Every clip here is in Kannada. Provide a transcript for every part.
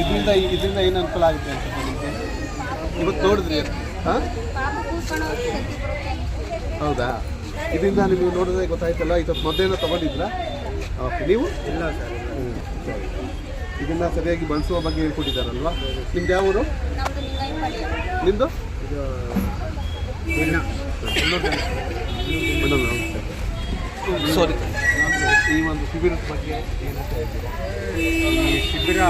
ಇದರಿಂದ ಇದರಿಂದ ಏನು ಅನುಕೂಲ ಆಗುತ್ತೆ ಅಂತ ನಿಮಗೆ ಇವತ್ತು ನೋಡಿದ್ರಿ ಹಾಂ? ಹೌದಾ? ಇದರಿಂದ ನಿಮಗೆ ನೋಡಿದ್ರೆ ಗೊತ್ತಾಯ್ತಲ್ಲ ಇದು ಮೊದಲೇನೋ ತೊಗೊಂಡಿದ್ರಾ? ಓಕೆ ನೀವು? ಇಲ್ಲ ಸರ್ ಸರಿ. ಇದನ್ನ ಸರಿಯಾಗಿ ಬಳಸುವ ಬಗ್ಗೆ ಹೇಳ್ಕೊಟ್ಟಿದ್ದಾರಲ್ವಾ? ನಿಮ್ದು ಯಾವ ಊರು? ನಮ್ದು ನಿಮ್ಮದು ಇದು ಇಲ್ಲ ಸಾರಿ. ಈ ಒಂದು ಶಿಬಿರದ ಬಗ್ಗೆ ಏನು ಹೇಳ್ತಾ ಈ ಶಿಬಿರ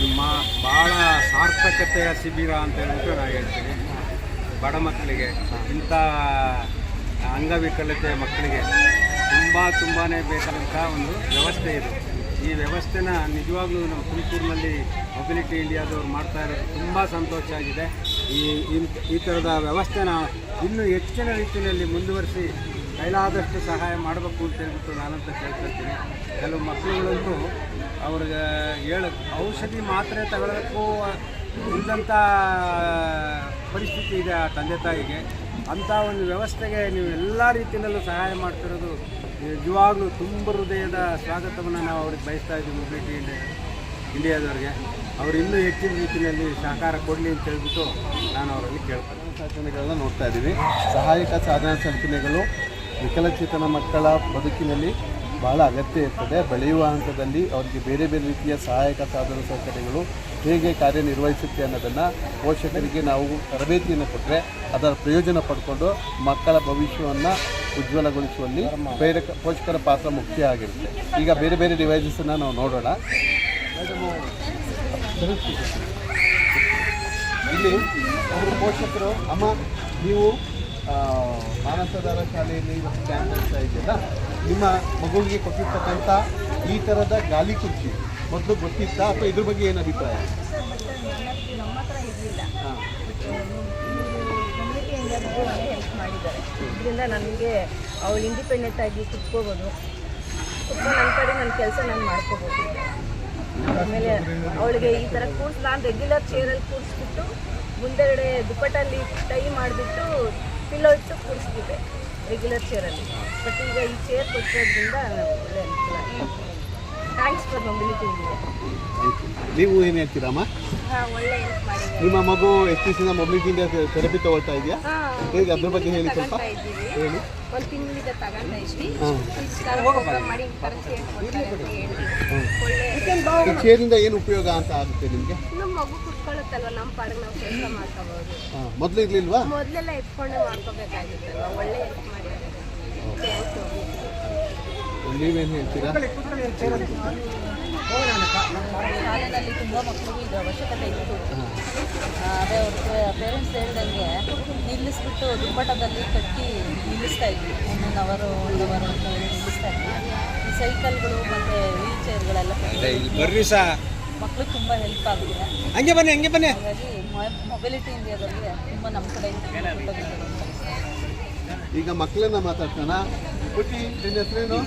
ನಿಮ್ಮ ಭಾಳ ಸಾರ್ಥಕತೆಯ ಶಿಬಿರ ಅಂತ ಹೇಳ್ಬಿಟ್ಟು ನಾನು ಹೇಳ್ತೀನಿ. ಬಡ ಮಕ್ಕಳಿಗೆ, ಇಂಥ ಅಂಗವಿಕಲತೆ ಮಕ್ಕಳಿಗೆ ತುಂಬ ತುಂಬಾ ಬೇಕಾದಂಥ ಒಂದು ವ್ಯವಸ್ಥೆ ಇದೆ. ಈ ವ್ಯವಸ್ಥೆನ ನಿಜವಾಗ್ಲೂ ನಮ್ಮ ತುಮಕೂರಿನಲ್ಲಿ ಮೊಬಿಲಿಟಿ ಇಂಡಿಯಾದವ್ರು ಮಾಡ್ತಾ ಇರೋದು ತುಂಬ ಸಂತೋಷ ಆಗಿದೆ. ಈ ಈ ಥರದ ವ್ಯವಸ್ಥೆನ ಇನ್ನೂ ಹೆಚ್ಚಿನ ರೀತಿಯಲ್ಲಿ ಮುಂದುವರಿಸಿ ಕೈಲಾದಷ್ಟು ಸಹಾಯ ಮಾಡಬೇಕು ಅಂತ ಹೇಳ್ಬಿಟ್ಟು ನಾನಂತ ಕೇಳ್ಕೊಳ್ತೀನಿ. ಕೆಲವು ಮಕ್ಕಳುಗಳಂತೂ ಅವ್ರಿಗೆ ಹೇಳ, ಔಷಧಿ ಮಾತ್ರೆ ತಗೊಳ್ಳೋಕ್ಕೂ ಇಲ್ಲದಂಥ ಪರಿಸ್ಥಿತಿ ಇದೆ ಆ ತಂದೆ ತಾಯಿಗೆ. ಅಂಥ ಒಂದು ವ್ಯವಸ್ಥೆಗೆ ನೀವು ಎಲ್ಲ ರೀತಿಯಲ್ಲೂ ಸಹಾಯ ಮಾಡ್ತಿರೋದು ನಿಜವಾಗ್ಲೂ ತುಂಬ ಹೃದಯದ ಸ್ವಾಗತವನ್ನು ನಾವು ಅವ್ರಿಗೆ ಬಯಸ್ತಾ ಇದ್ದೀವಿ ಮೊಬಿಲಿಟಿ ಇಂಡಿಯಾ ಇಂಡಿಯಾದವ್ರಿಗೆ. ಅವರು ಇನ್ನೂ ಹೆಚ್ಚಿನ ರೀತಿಯಲ್ಲಿ ಸಹಕಾರ ಕೊಡಲಿ ಅಂತ ಹೇಳ್ಬಿಟ್ಟು ನಾನು ಅವರಲ್ಲಿ ಕೇಳ್ತೇನೆ ಸಾಧನೆಗಳನ್ನ ನೋಡ್ತಾ ಇದ್ದೀವಿ. ಸಹಾಯಕ ಸಾಧನ ಸಲಕರಣೆಗಳು ವಿಕಲಚೇತನ ಮಕ್ಕಳ ಬದುಕಿನಲ್ಲಿ ಬಹಳ ಅಗತ್ಯ ಇರ್ತದೆ. ಬೆಳೆಯುವ ಹಂತದಲ್ಲಿ ಅವರಿಗೆ ಬೇರೆ ಬೇರೆ ರೀತಿಯ ಸಹಾಯಕ ಸಾಧನ ಸೌಕರ್ಯಗಳು ಹೇಗೆ ಕಾರ್ಯನಿರ್ವಹಿಸುತ್ತೆ ಅನ್ನೋದನ್ನು ಪೋಷಕರಿಗೆ ನಾವು ತರಬೇತಿಯನ್ನು ಕೊಟ್ಟರೆ ಅದರ ಪ್ರಯೋಜನ ಪಡ್ಕೊಂಡು ಮಕ್ಕಳ ಭವಿಷ್ಯವನ್ನು ಉಜ್ವಲಗೊಳಿಸುವಲ್ಲಿ ಪ್ರೇರಕ ಪೋಷಕರ ಪಾತ್ರ ಮುಖ್ಯ ಆಗಿರುತ್ತೆ. ಈಗ ಬೇರೆ ಬೇರೆ ಡಿವೈಸಸನ್ನು ನಾವು ನೋಡೋಣ. ಇಲ್ಲಿ ಪೋಷಕರು, ಅಮ್ಮ, ನೀವು ಮಾನಸದಾರ ಶಾಲೆಯಲ್ಲಿ ಕ್ಯಾಂಪ್ ನಡೆಸ್ತಾ ಇದೆಯಲ್ಲ ನಿಮ್ಮ ಮಗುವಿಗೆ ಕೊಟ್ಟಿರ್ತಕ್ಕಂಥ ಈ ಥರದ ಗಾಲಿ ಕುರ್ಚಿ, ಮೊದಲು ಗೊತ್ತಿತ್ತಾ ಅಥವಾ ಇದ್ರ ಬಗ್ಗೆ ಏನು ಅಭಿಪ್ರಾಯ? ಹೆಲ್ಪ್ ಮಾಡಿದ್ದಾರೆ ಇದರಿಂದ ನನಗೆ ಅವಳು ಇಂಡಿಪೆಂಡೆಂಟ್ ಆಗಿ ಕುತ್ಕೋಬೋದು. ಕುತ್ಕೊಂಡು ನನ್ನ ಕಡೆ ನನ್ನ ಕೆಲಸ ನಾನು ಮಾಡ್ಕೋಬೋದು. ಆಮೇಲೆ ಅವಳಿಗೆ ಈ ಥರ ಕೂರ್ಸ್ ನಾನು ರೆಗ್ಯುಲರ್ ಚೇರಲ್ಲಿ ಕೂರಿಸ್ಬಿಟ್ಟು, ಮುಂದೆಗಡೆ ದುಪ್ಪಟ್ಟಲ್ಲಿ ಟೈ ಮಾಡಿಬಿಟ್ಟು ಪಿಲ್ಲೋ ಇಟ್ಟು ಕೂರಿಸ್ತಿದ್ದೆ ರೆಗ್ಯುಲರ್ ಚೇರಲ್ಲಿ ಬಟ್ ಈಗ ಈ ಚೇರ್ ಕೊಟ್ಟಿರೋದ್ರಿಂದ ಒಳ್ಳೆ ಥ್ಯಾಂಕ್ಸ್ ಫಾರ್ ಮೊಬಿಲಿಟಿ ನೀವು ಏನು ಹೇಳ್ತೀರಮ್ಮ ಒಳ್ಳೆ ಹೆಲ್ಪ್ ನಿಮ್ಮ ಮಗು ಎಷ್ಟು ದಿವಸದಿಂದ ಮೊಬಿಲಿಟಿ ಇಂಡಿಯಾ ಥೆರಪಿ ತಗೊಳ್ತಾ ಇದೆಯಾ? ಹೇಗೆ ಅದ್ರ ಬಗ್ಗೆ ಹೇಳಿ ಸ್ವಲ್ಪ. ಹೇಳಿ. ಒಂದು ತಿಂಗಳಿಂದ ಇದ್ವಿ. ಮಾಡಿ ಈ ಚೇರಿಂದ ಏನು ಉಪಯೋಗ ಅಂತ ಆಗುತ್ತೆ ನಿಮಗೆ? ನಮ್ಮ ಮಗು ಕುತ್ಕೊಳ್ಳುತ್ತಲ್ವ ನಮ್ಮ ಪಾಡಿಗೆ ನಾವು ಕೆಲಸ ಮಾಡ್ಕೋಬಹುದು ಮೊದಲು ಇರಲಿಲ್ವಾ? ಮೊದಲೆಲ್ಲ ಎತ್ಕೊಂಡೆ ಮಾಡ್ಕೋಬೇಕಾಗಿತ್ತಲ್ವ ಒಳ್ಳೆ ಹೆಲ್ಪ್ ಮಾಡಿದ್ದಾರೆ ನೀವೇನು ಹೇಳ್ತೀರಾ? ಶಾಲೆಯಲ್ಲಿ ತುಂಬ ಮಕ್ಕಳಿಗೂ ಇದು ಅವಶ್ಯಕತೆ ಇತ್ತು. ಅದೇ ಅವ್ರ ಪೇರೆಂಟ್ಸ್ ಹೇಳ್ದಂಗೆ ನಿಲ್ಲಿಸ್ಬಿಟ್ಟು ದುಪ್ಪಟದಲ್ಲಿ ಕಟ್ಟಿ ನಿಲ್ಲಿಸ್ತಾ ಇದ್ವಿ ಒಂದೊಂದು ಅವರು ಒಂದು ಅವರು ಅಂತ ಹೇಳಿ ನಿಲ್ಲಿಸ್ತಾ ಇದ್ವಿ ಈ ಸೈಕಲ್ಗಳು ಮತ್ತು ವೀಲ್ ಚೇರ್ಗಳೆಲ್ಲ ಮಕ್ಳಿಗೆ ತುಂಬ ಹೆಲ್ಪ್ ಆಗುತ್ತೆ ಹಂಗೆ ಬನ್ನಿ ಹಂಗೆ ಬನ್ನಿ. ಹಾಗಾಗಿ ಮೊಬಿಲಿಟಿ ಇಂಡಿಯಾದಲ್ಲಿ ತುಂಬ ನಮ್ಮ ಕಡೆಯಿಂದ ಈಗ ಮಕ್ಕಳನ್ನ ಮಾತಾಡ್ತಾನ ಪುಟಿ ನಿನ್ನ ಹೆಸರೇನು?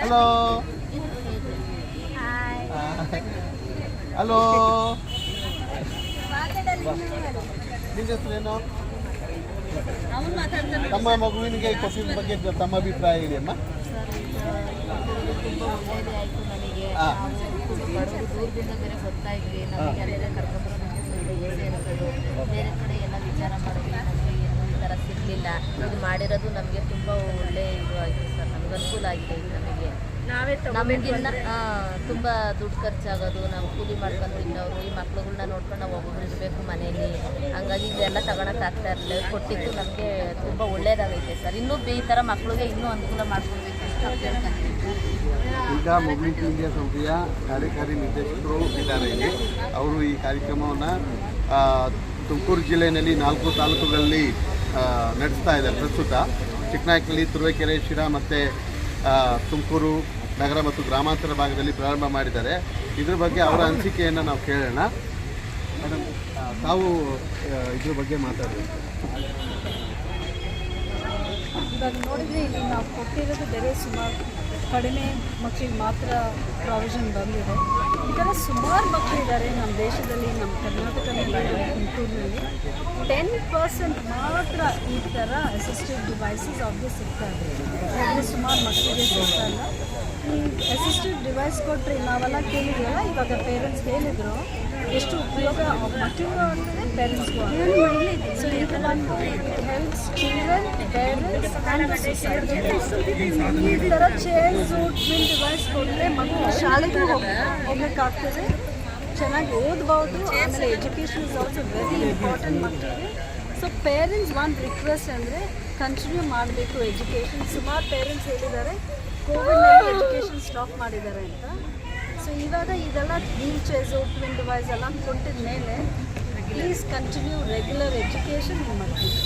ಹಲೋ ಹಲೋ ನಿನ್ನ ಹೆಸರೇನು? ತಮ್ಮ ಮಗುವಿನಿಗೆ ಕೊಟ್ಟಿದ ಬಗ್ಗೆ ತಮ್ಮ ಅಭಿಪ್ರಾಯ ಇದೆ ಅಮ್ಮ. ನನಗೆ ದೂರದಿಂದ ಬೇರೆ ಬರ್ತಾ ನಮಗೆ ಸ್ವಲ್ಪ ಬೇರೆ ಕಡೆ ವಿಚಾರ ಮಾಡೋದು ಏನೂ ಈ ಥರ ಸಿಗಲಿಲ್ಲ. ಇದು ಮಾಡಿರೋದು ನಮಗೆ ತುಂಬ ಒಳ್ಳೆ ಇದು ಆಯಿತು ಸರ್. ನಮ್ಗೆ ಅನುಕೂಲ ಆಗಿದೆ ಇದು ನಮಗೆ. ನಾವೇ ನಮಗಿನ್ನ ತುಂಬ ದುಡ್ಡು ಖರ್ಚಾಗೋದು ನಾವು ಕೂಲಿ ಮಾಡ್ಕೊಂಡು ತಿನ್ನೋರು ಈ ಮಕ್ಳುಗಳನ್ನ ನೋಡ್ಕೊಂಡು ನಾವು ಒಬ್ಬೊಬ್ರು ಇರಬೇಕು ಮನೇಲಿ. ಹಂಗಾಗಿ ಇದೆಲ್ಲ ತಗೊಳಕ್ಕಾಗ್ತಾ ಇರಲಿಲ್ಲ ಕೊಟ್ಟಿದ್ದು ನಮಗೆ ತುಂಬ ಒಳ್ಳೇದಾಗೈತೆ ಸರ್. ಇನ್ನೂ ಈ ಥರ ಮಕ್ಳಿಗೆ ಇನ್ನೂ ಅನುಕೂಲ ಮಾಡ್ಕೊಳ್ಬೇಕು ಈಗ ಇಂಡಿಯಾ ಸಂಸ್ಥೆಯ ಕಾರ್ಯಕಾರಿ ನಿರ್ದೇಶಕರು ಇದ್ದಾರೆ ಇಲ್ಲಿ. ಅವರು ಈ ಕಾರ್ಯಕ್ರಮವನ್ನು ತುಮಕೂರು ಜಿಲ್ಲೆಯಲ್ಲಿ ನಾಲ್ಕು ತಾಲೂಕುಗಳಲ್ಲಿ ನಡೆಸ್ತಾ ಇದ್ದಾರೆ ಪ್ರಸ್ತುತ. ಚಿಕ್ಕನಾಯಕನಹಳ್ಳಿ, ತುರುವೇಕೆರೆ, ಶಿರಾ ಮತ್ತು ತುಮಕೂರು ನಗರ ಮತ್ತು ಗ್ರಾಮಾಂತರ ಭಾಗದಲ್ಲಿ ಪ್ರಾರಂಭ ಮಾಡಿದ್ದಾರೆ. ಇದ್ರ ಬಗ್ಗೆ ಅವರ ಅನಿಸಿಕೆಯನ್ನು ನಾವು ಕೇಳೋಣ. ಮೇಡಮ್ ತಾವು ಇದ್ರ ಬಗ್ಗೆ ಮಾತಾಡಬೇಕು. ನೋಡಿದ್ರೆ ಇಲ್ಲಿ ನಾವು ಕೊಟ್ಟಿರೋದು ಬೇರೆ ಸುಮಾರು ಕಡಿಮೆ ಮಕ್ಕಳಿಗೆ ಮಾತ್ರ ಪ್ರಾವಿಷನ್ ಬಂದಿದೆ. ಥರ ಸುಮಾರು ಮಕ್ಕಳಿದ್ದಾರೆ ನಮ್ಮ ದೇಶದಲ್ಲಿ ನಮ್ಮ ಕರ್ನಾಟಕದಲ್ಲಿ ತುಮಕೂರಿನಲ್ಲಿ ಟೆನ್ ಪರ್ಸೆಂಟ್ ಮಾತ್ರ ಈ ಥರ ಅಸಿಸ್ಟೆಡ್ ಡಿವೈಸಸ್ ಅವ್ರಿಗೆ ಸಿಗ್ತಾ ಇದೆ. ಸುಮಾರು ಮಕ್ಕಳಿಗೆ ಸಿಗ್ತಾ ಇಲ್ಲ. ಡಿವೈಸ್ ಕೊಟ್ಟರೆ ನಾವೆಲ್ಲ ಕೇಳಿದ್ವಲ್ಲ, ಇವಾಗ ಪೇರೆಂಟ್ಸ್ ಹೇಳಿದ್ರು ಎಷ್ಟು ಉಪಯೋಗ ಮಕ್ಕಳಿಗೂ ಪೇರೆಂಟ್ಸ್ ಪೇರೆಂಟ್ಸ್ಗೂ ಪೇರೆಂಟ್ಸ್ ಆ್ಯಂಡ್ ಈ ಥರ ಚೇರ್ಸು ಟ್ವಿನ್ ಡಿವೈಸ್ ಕೊಟ್ಟರೆ ಮಕ್ಕಳು ಶಾಲೆಗೆ ಹೋಗ್ ಹೋಗ್ಬೇಕಾಗ್ತದೆ ಚೆನ್ನಾಗಿ ಓದ್ಬೋದು, ಆಮೇಲೆ education is also very important ಮಕ್ಕಳಿಗೆ. ಸೊ ಪೇರೆಂಟ್ಸ್ ಒಂದು ರಿಕ್ವೆಸ್ಟ್ ಅಂದರೆ ಕಂಟಿನ್ಯೂ ಮಾಡಬೇಕು ಎಜುಕೇಷನ್ ಸುಮಾರು ಪೇರೆಂಟ್ಸ್ ಹೇಳಿದ್ದಾರೆ ಕೋವಿಡ್ನಲ್ಲಿ ಎಜುಕೇಷನ್ ಸ್ಟಾಪ್ ಮಾಡಿದ್ದಾರೆ ಅಂತ. ಸೊ ಇವಾಗ ಇದೆಲ್ಲ ವೀಲ್ ಚೇರ್ಸು ಟ್ವಿನ್ ಡಿವೈಸ್ ಎಲ್ಲ ಕೊಟ್ಟಿದ ಮೇಲೆ ಪ್ಲೀಸ್ ಕಂಟಿನ್ಯೂ ರೆಗ್ಯುಲರ್ ಎಜುಕೇಷನ್ ನಿಮ್ಮ ಮಕ್ಕಳಿಗೆ.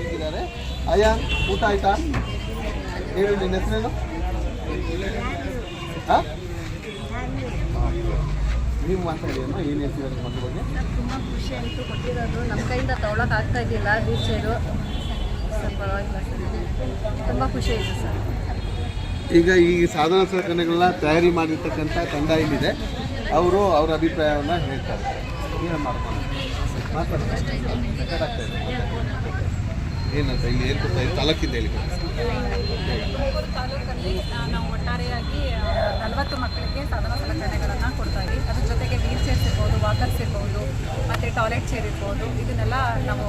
ಒಳ್ಳೆಯದಾಗಿ ಅಯ್ಯ ಊಟ ಆಯ್ತಾ? ಹೇಳಿ ನಿನ್ನ ಹೆಸರೇನು? ಹಾಂ? ನೀವು ಮಾತಾಡಿದ್ರು ಏನು ಮಕ್ಕಳ ಬಗ್ಗೆ ತುಂಬ ಖುಷಿ ಆಯಿತು ಕೊಟ್ಟಿರೋದು. ನಮ್ಮ ಕೈಯಿಂದ ತೊಗೊಳಕ್ಕೆ ಆಗ್ತಾ ಇದ್ದಿಲ್ಲ ವೀಲ್ ಚೇರು ಸ್ವಲ್ಪ ಪರವಾಗಿಲ್ಲ ಸರ್ ತುಂಬ ಖುಷಿ ಆಯಿತು ಸರ್. ಈಗ ಈ ಸಾಧನ ಸಲಕರಣೆಗಳನ್ನ ತಯಾರಿ ಮಾಡಿರ್ತಕ್ಕಂಥ ತಂಡ ಇಲ್ಲಿದೆ. ಅವರು ಅವರ ಅಭಿಪ್ರಾಯವನ್ನು ಹೇಳ್ತಾರೆ. ಏನಂತ ಇಲ್ಲಿ ಏನು ಕೊಡ್ತಾ ಇದೆ ತಾಲೂಕಿಂದ ಹೇಳಿ ತಾಲೂಕಲ್ಲಿ ನಾವು ಒಟ್ಟಾರೆಯಾಗಿ ನಲವತ್ತು ಮಕ್ಕಳಿಗೆ ಸಾಧನ ಸಲಕರಣೆಗಳನ್ನು ಕೊಡ್ತಾ ಇದ್ದೀವಿ. ಅದ್ರ ಜೊತೆಗೆ ವೀಲ್ ಚೇರ್ಸ್ ಇರ್ಬೋದು ವಾಕರ್ಸ್ ಇರ್ಬೋದು ಮತ್ತು ಟಾಯ್ಲೆಟ್ ಚೇರ್ ಇರ್ಬೋದು. ಇದನ್ನೆಲ್ಲ ನಾವು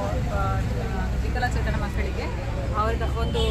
ವಿಕಲಚೇತನ ಮಕ್ಕಳಿಗೆ ಅವ್ರಿಗೆ ಒಂದು